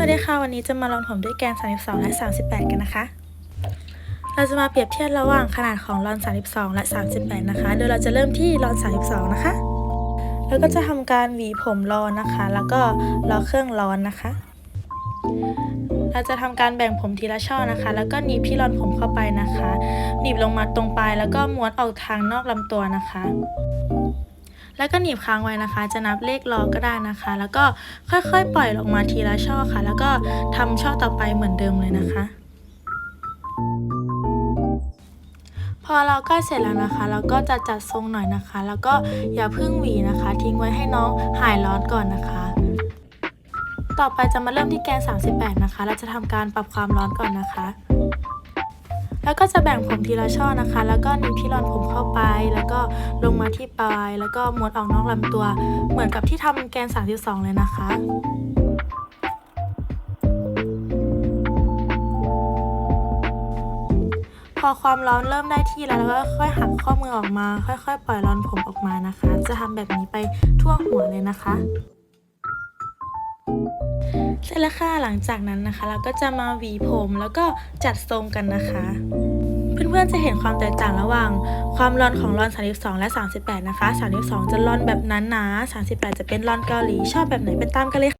วัสดีค่ะ วันนี้จะมาลองผมด้วยแกน 32 และ 38 กันนะคะ เราจะมาเปรียบเทียบระหว่างขนาดของลอน 32 และ 38 นะคะ โดยเราจะเริ่มที่ลอน 32 นะคะ แล้วก็จะทำการหวีผมรอนนะคะ แล้วก็รอเครื่องร้อนนะคะ เราจะทำการแบ่งผมทีละช่อนะคะ แล้วก็หนีบที่รอนผมเข้าไปนะคะ หนีบลงมาตรงปลายแล้วก็ม้วนออกทางนอกลำตัวนะคะ แล้วก็หนีบค้างไว้นะคะ จะนับเลขรอก็ได้นะคะ แล้วก็ค่อยๆ ปล่อยลงมาทีละช่อค่ะ แล้วก็ทำช่อต่อไปเหมือนเดิมเลยนะคะ พอเราใกล้เสร็จแล้วนะคะ เราก็จะจัดทรงหน่อยนะคะ แล้วก็อย่าเพิ่งหวีนะคะ ทิ้งไว้ให้น้องหายร้อนก่อนนะคะต่อไปจะมาเริ่มที่แกน 38 นะคะ เราจะทำการปรับความร้อนก่อนนะคะ แล้วก็จะแบ่งผมทีละช่อนะคะ แล้วก็หนีบที่รอนผมเข้าไป แล้วก็ลงมาที่ปลาย แล้วก็ม้วนออกนอกลำตัว เหมือนกับที่ทำแกน 32 เลยนะคะพอความร้อนเริ่มได้ที่แล้วเราก็ค่อยหักข้อมือออกมา ค่อยๆ ปล่อยรอนผมออกมานะคะ จะทำแบบนี้ไปทั่วหัวเลยนะคะ เสร็จแล้วค่ะหลังจากนั้นนะคะ เราก็จะมาหวีผมแล้วก็จัดทรงกันนะคะเพื่อนๆ จะเห็นความแตกต่างระหว่าง ความร้อนของร้อน 32 และ 38 นะคะ 32 จะร้อนแบบนั้นนะ38 จะเป็นร้อนเกาหลี ชอบแบบไหนไปตามกันเลยค่ะ